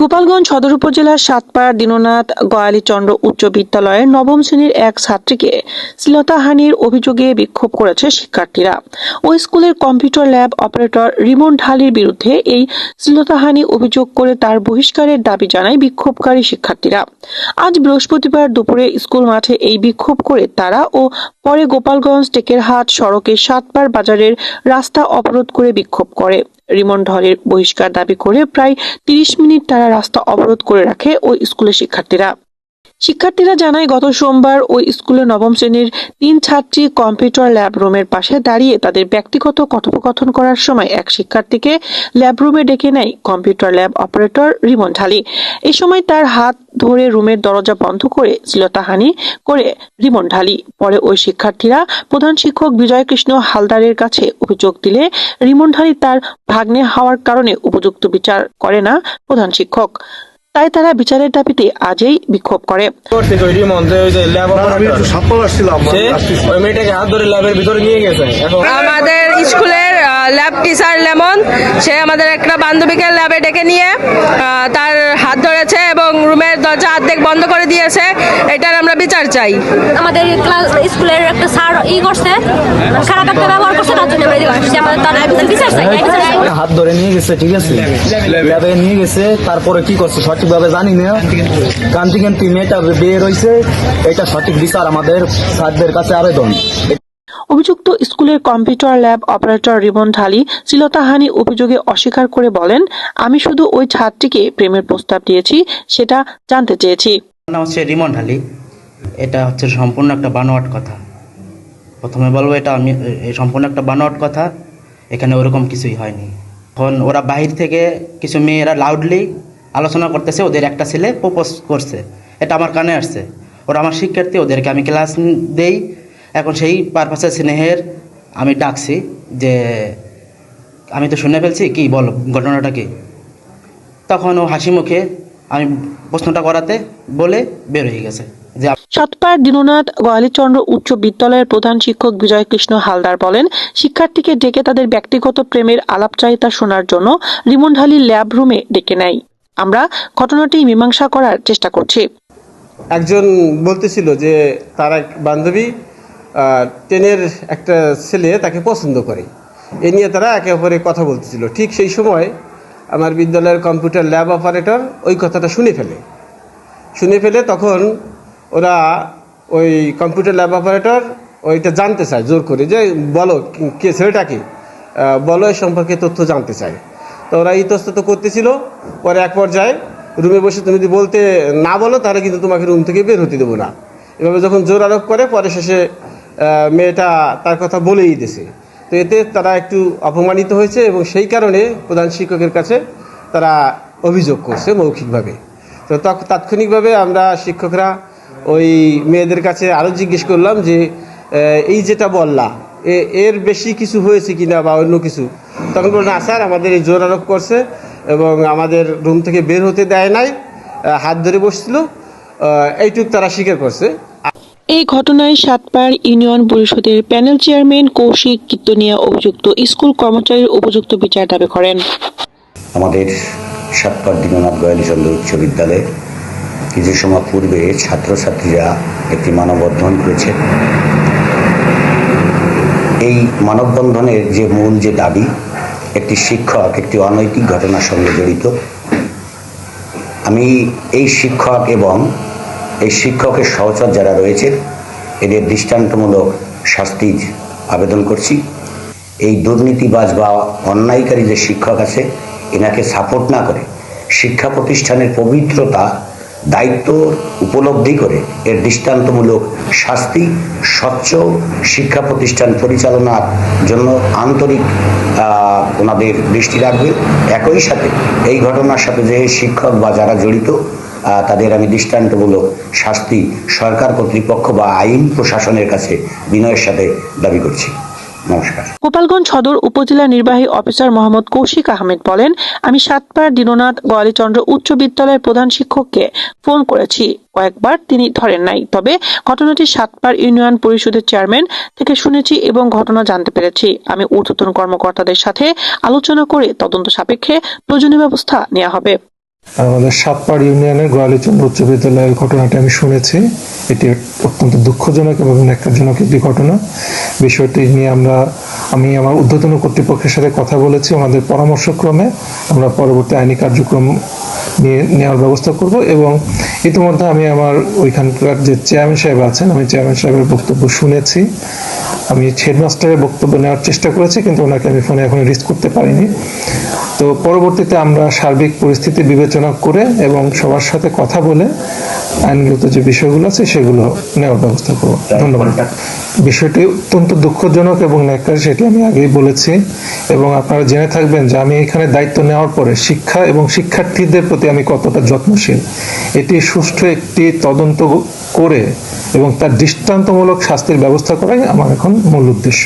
গোপালগঞ্জ সদর উপজেলার সাতপাড়া দীননাথ গয়ালীচন্দ্র উচ্চ বিদ্যালয়ের নবম শ্রেণির এক ছাত্রীকে শ্লীলতাহানির অভিযোগে বিক্ষোভ করেছে শিক্ষার্থীরা। ওই স্কুলের কম্পিউটার ল্যাব অপারেটর রিমন ঢালির বিরুদ্ধে এই শ্লীলতাহানি অভিযোগ করে তার বহিষ্কারের দাবি জানায় বিক্ষোভকারী শিক্ষার্থীরা। আজ বৃহস্পতিবার দুপুরে স্কুল মাঠে এই বিক্ষোভ করে তারা ও পরে গোপালগঞ্জ টেকেরহাট সড়কে সাতপাড় বাজারের রাস্তা অবরোধ করে বিক্ষোভ করে। রিমন হলের বহিষ্কার দাবি করে প্রায় তিরিশ মিনিট তারা রাস্তা অবরোধ করে রাখে ওই স্কুলের শিক্ষার্থীরা। শিক্ষার্থীরা জানায়, গত সোমবার ওই স্কুলের নবম শ্রেণির তিন ছাত্রী কম্পিউটার ল্যাব রুমের পাশে দাঁড়িয়ে তাদের ব্যক্তিগত কথোপকথন করার সময় এক শিক্ষার্থীকে ল্যাব রুমে ডেকে নেয় computer lab operator Rimon Dhali. এই সময় তার হাত ধরে রুমের দরজা বন্ধ করে শ্লীলতাহানি করে রিমন ঢালি। পরে ওই শিক্ষার্থীরা প্রধান শিক্ষক বিজয় কৃষ্ণ হালদারের কাছে অভিযোগ দিলে রিমন ঢালি তার ভাগ্নে হওয়ার কারণে উপযুক্ত বিচার করে না প্রধান শিক্ষক। তাই তারা বিচারের দাবিতে আজই বিক্ষোভ করে। আমাদের স্কুলের ল্যাব টিচার লেমন সে আমাদের একটা বান্ধবীকে ল্যাবে ডেকে নিয়ে তার হাত ধরেছে এবং রুমের দরজা অর্ধেক বন্ধ করে দিয়েছে এটার আমরা বিচার চাই। আমাদের ক্লাস স্কুলের একটা স্যার ই করছে খারাপ একটা ব্যবহার করছে তার জন্য আমরা এদিকে আসছি আমাদের তার বিচার চাই। হাত ধরে নিয়ে গেছে ঠিক আছে? ল্যাবে নিয়ে গেছে তারপরে কি করছে সঠিকভাবে জানি না। কান্তি কান্তি মেয়েটা বের হয়েছে এটা সঠিক বিচার আমাদের স্যারদের কাছে আবেদন। অভিযুক্ত স্কুলের computer lab operator Rimon Dhali শ্লীলতাহানি অভিযোগে অস্বীকার করে বলেন, আমি শুধু ওই ছাত্রীকে প্রেমের প্রস্তাব দিয়েছি, সেটা জানতে চেয়েছি। রিমন ঢালি। এটা হচ্ছে সম্পূর্ণ একটা বানোয়াট কথা। প্রথমে বলব, এটা আমি সম্পূর্ণ একটা বানোয়াট কথা। এখানে ওরকম কিছুই হয়নি। এখন ওরা বাহির থেকে কিছু মেয়েরা লাউডলি আলোচনা করতেছে, ওদের একটা ছেলে প্রপোজ করছে। এটা আমার কানে আসছে। ওরা আমার শিক্ষার্থী, ওদেরকে আমি ক্লাস দেই। এখন সেই পারপাসে স্নেহের আমি ডাকছি যে আমি তো শুনে ফেলছি কি বল ঘটনাটা কি? তখন ও হাসি মুখে আমি প্রশ্নটা করাতে বলে বের হয়ে গেছে যে দীননাথ গোয়ালীচন্দ্র উচ্চ বিদ্যালয়ের প্রধান শিক্ষক বিজয় কৃষ্ণ হালদার বলেন শিক্ষার্থীকে ডেকে তাদের ব্যক্তিগত প্রেমের আলাপচারিতা শোনার জন্য রিমন ঢালি ল্যাব রুমে ডেকে নেয়। আমরা ঘটনাটি মীমাংসা করার চেষ্টা করছি। একজন বলতেছিল যে তার এক বান্ধবী টেনের একটা ছেলে তাকে পছন্দ করে। এ নিয়ে তারা একে অপরে কথা বলতেছিল। ঠিক সেই সময় আমার বিদ্যালয়ের কম্পিউটার ল্যাব অপারেটর ওই কথাটা শুনে ফেলে। শুনে ফেলে তখন ওরা ওই কম্পিউটার ল্যাব অপারেটর ওইটা জানতে চায়, জোর করে যে, বলো, কে ছেলেটাকে বলো, এ সম্পর্কে তথ্য জানতে চায়। তো ওরা ইতস্তত করতেছিল। পরে এক পর্যায়ে রুমে বসে তুমি যদি বলতে না বলো, তাহলে কিন্তু তোমাকে রুম থেকে বের হতে দেবো না। এভাবে যখন জোর আরোপ করে পরে শেষে মেয়েটা তার কথা বলেই দিছে তো এতে তারা একটু অপমানিত হয়েছে এবং সেই কারণে প্রধান শিক্ষকের কাছে তারা অভিযোগ করছে মৌখিকভাবে। তো তাৎক্ষণিকভাবে আমরা শিক্ষকরা ওই মেয়েদের কাছে আরও জিজ্ঞেস করলাম যে এই যেটা বললা এর বেশি কিছু হয়েছে কিনা বা অন্য কিছু? তখন বলল, না স্যার, আমাদের এই জোর আরোপ করছে এবং আমাদের রুম থেকে বের হতে দেয় নাই হাত ধরে বসছিল এইটুক তারা স্বীকার করছে। এই ঘটনায় সাতপাড় ইউনিয়ন পরিষদের প্যানেল চেয়ারম্যান কৌশিক কীর্তনিয়া অভিযুক্ত স্কুল কর্মচারীর উপযুক্ত বিচার দাবি করেন। আমাদের সাতপার দীননাথ গোয়ালীচন্দ্র উচ্চ বিদ্যালয়ে কিছু সময় পূর্বে ছাত্রছাত্রীরা একটি মানববন্ধন করেছে। এই মানববন্ধনের যে মূল যে দাবি, একটি শিক্ষক, একটি অনৈতিক ঘটনার সঙ্গে জড়িত। আমি এই শিক্ষক এবং এই শিক্ষকের সহচর যারা রয়েছে, এদের দৃষ্টান্তমূলক শাস্তির আবেদন করছি। এই দুর্নীতিবাজ বা অন্যায়কারী যে শিক্ষক আছে, এনাকে সাপোর্ট না করে, শিক্ষা প্রতিষ্ঠানের পবিত্রতা, দায়িত্ব উপলব্ধি করে এর দৃষ্টান্তমূলক শাস্তি, স্বচ্ছ শিক্ষা প্রতিষ্ঠান পরিচালনার জন্য আন্তরিক ওনাদের দৃষ্টি রাখবে। একই সাথে এই ঘটনার সাথে যে শিক্ষক বা যারা জড়িত তাদের আমি দৃষ্টান্তমূলক শাস্তি সরকার কর্তৃপক্ষ বা আইন প্রশাসনের কাছে বিনয়ের সাথে দাবি করছি। নমস্কার। গোপালগঞ্জ সদর উপজেলা নির্বাহী অফিসার মোহাম্মদ কৌশিক আহমেদ বলেন, আমি সাতপাড় দীননাথ গোয়ালীচন্দ্র উচ্চ বিদ্যালয়ের প্রধান শিক্ষককে ফোন করেছি। কয়েকবার তিনি ধরেন নাই। তবে ঘটনাটি সাতপাড় ইউনিয়ন পরিষদের চেয়ারম্যান থেকে শুনেছি এবং ঘটনা জানতে পেরেছি। আমি ঊর্ধ্বতন কর্মকর্তাদের সাথে আলোচনা করে তদন্ত সাপেক্ষে প্রয়োজনীয় ব্যবস্থা নেওয়া হবে। আমাদের সাতপাড় ইউনিয়নের গোয়ালিচন্দ্র উচ্চ বিদ্যালয়ের ঘটনাটি আমি শুনেছি। এটি অত্যন্ত দুঃখজনক এবং ন্যাক্কারজনক একটি ঘটনা। বিষয়টি নিয়ে আমরা, আমি আমার ঊর্ধ্বতন কর্তৃপক্ষের সাথে কথা বলেছি। আমাদের পরামর্শক্রমে আমরা পরবর্তী আইনি কার্যক্রম নিয়ে নেওয়ার ব্যবস্থা করব এবং ইতিমধ্যে আমি আমার ওইখানকার যে চেয়ারম্যান সাহেব আছেন, আমি চেয়ারম্যান সাহেবের বক্তব্য শুনেছি। আমি হেডমাস্টারের বক্তব্য নেওয়ার চেষ্টা করেছি, কিন্তু ওনাকে আমি ফোনে এখন রিস্ক করতে পারিনি। তো পরবর্তীতে আমরা সার্বিক পরিস্থিতি বিবেচনা করে এবং সবার সাথে কথা বলে আইনগত যে বিষয়গুলো আছে সেগুলো নেওয়ার ব্যবস্থা করব। ধন্যবাদ। বিষয়টি অত্যন্ত দুঃখজনক এবং ন্যাক্কার সেটি আমি আগেই বলেছি। এবং আপনারা জেনে থাকবেন যে আমি এখানে দায়িত্ব নেওয়ার পরে শিক্ষা এবং শিক্ষার্থীদের প্রতি আমি কতটা যত্নশীল। এটি সুষ্ঠু একটি তদন্ত করে এবং তার দৃষ্টান্তমূলক শাস্তির ব্যবস্থা করাই আমার এখন মূল উদ্দেশ্য।